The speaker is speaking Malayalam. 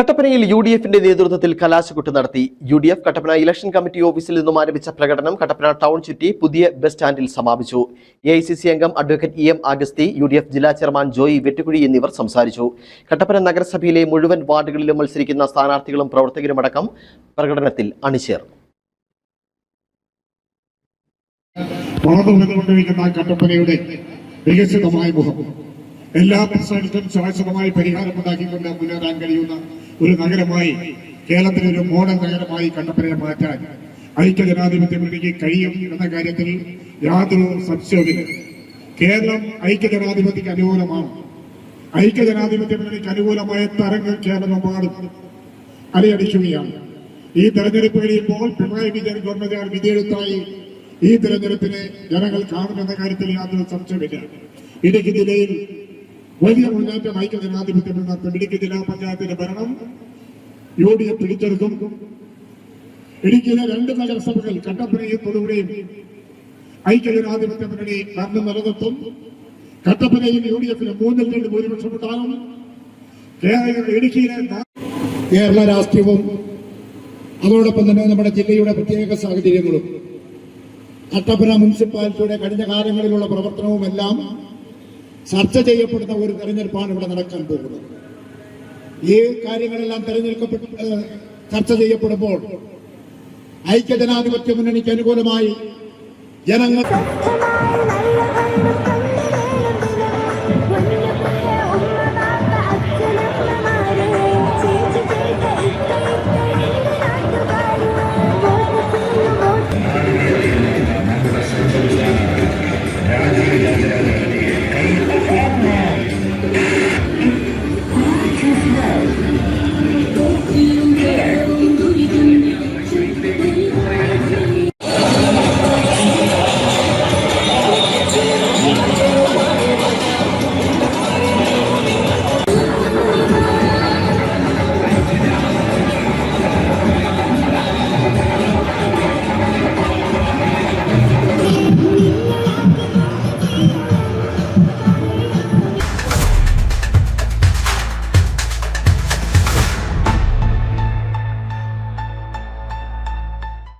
കട്ടപ്പനയിൽ യു ഡി എഫിന്റെ നേതൃത്വത്തിൽ കലാശക്കുട്ട് നടത്തി. U D F Kattappana election committee ഓഫീസിൽ നിന്നും ആരംഭിച്ച പ്രകടനം കട്ടപ്പന ടൗൺ ചുറ്റി പുതിയ ബസ് സ്റ്റാൻഡിൽ സമാപിച്ചു. എ ഐ സി സി അംഗം advocate E M Augusthy U D F ജില്ലാ ചെയർമാൻ ജോയി വെട്ടുകുഴി എന്നിവർ സംസാരിച്ചു. കട്ടപ്പന നഗരസഭയിലെ മുഴുവൻ വാർഡുകളിലും മത്സരിക്കുന്ന സ്ഥാനാർത്ഥികളും പ്രവർത്തകരുമടക്കം പ്രകടനത്തിൽ അണിചേർന്നു. മുഖം. എല്ലാ പ്രശ്നങ്ങൾക്കും ശാശ്വതമായി പരിഹാരമുണ്ടാക്കിക്കൊണ്ട് മുന്നേറാൻ കഴിയുന്ന ഒരു നഗരമായി കേരളത്തിലെ ഒരു മോഡൽ നഗരമായി കട്ടപ്പനയെ മാറ്റാൻ ഐക്യ മുന്നണിക്ക് കഴിയും എന്ന കാര്യത്തിൽ യാതൊരു സംശയവുമില്ല. കേരളം ഐക്യ ജനാധിപത്യക്ക് അനുകൂലമാണ്. ഐക്യജനാധിപത്യ മുന്നണിക്ക് അനുകൂലമായ തരങ്ങൾ കേരളമെമ്പാടും അലയടിക്കുകയാണ്. ഈ തെരഞ്ഞെടുപ്പ് കഴിയുമ്പോൾ പിണറായി വിജയൻ ഗവൺമെന്റ് വിധിയെഴുത്തായി ഈ തെരഞ്ഞെടുപ്പിനെ ജനങ്ങൾ കാണുമെന്ന കാര്യത്തിൽ യാതൊരു സംശയമില്ല ഇടുക്കി ജില്ലയിൽ വലിയ മുന്നേറ്റം ഐക്യ ജനാധിപത്യം നടത്തും ഇടുക്കി ജില്ലാ പഞ്ചായത്തിന്റെ ഭരണം. യു ഡി എഫ് പിടിച്ചെടുക്കും. ഇടുക്കിയിലെ രണ്ട് നഗരസഭകൾ കട്ടപ്പനയും തൊടുപുഴയും ഐക്യ ജനാധിപത്യ മുന്നണി ഭരണം നിലനിർത്തും. കട്ടപ്പനയിൽ യു ഡി എഫിന് മൂന്നിൽ രണ്ട് ഭൂരിപക്ഷം ഉണ്ടാകും ഇടുക്കിയിലെ കേരള രാഷ്ട്രീയവും അതോടൊപ്പം തന്നെ നമ്മുടെ ജില്ലയുടെ പ്രത്യേക സാഹചര്യങ്ങളും. കട്ടപ്പന മുനിസിപ്പാലിറ്റിയുടെ കഴിഞ്ഞ കാലങ്ങളിലുള്ള പ്രവർത്തനവുമെല്ലാം ചർച്ച ചെയ്യപ്പെടുന്ന ഒരു തെരഞ്ഞെടുപ്പാണ് ഇവിടെ നടക്കാൻ പോകുന്നത്. ഈ കാര്യങ്ങളെല്ലാം തെരഞ്ഞെടുക്കപ്പെട്ട് ചർച്ച ചെയ്യപ്പെടുമ്പോൾ ഐക്യജനാധിപത്യ മുന്നണിക്ക് അനുകൂലമായി ജനങ്ങൾ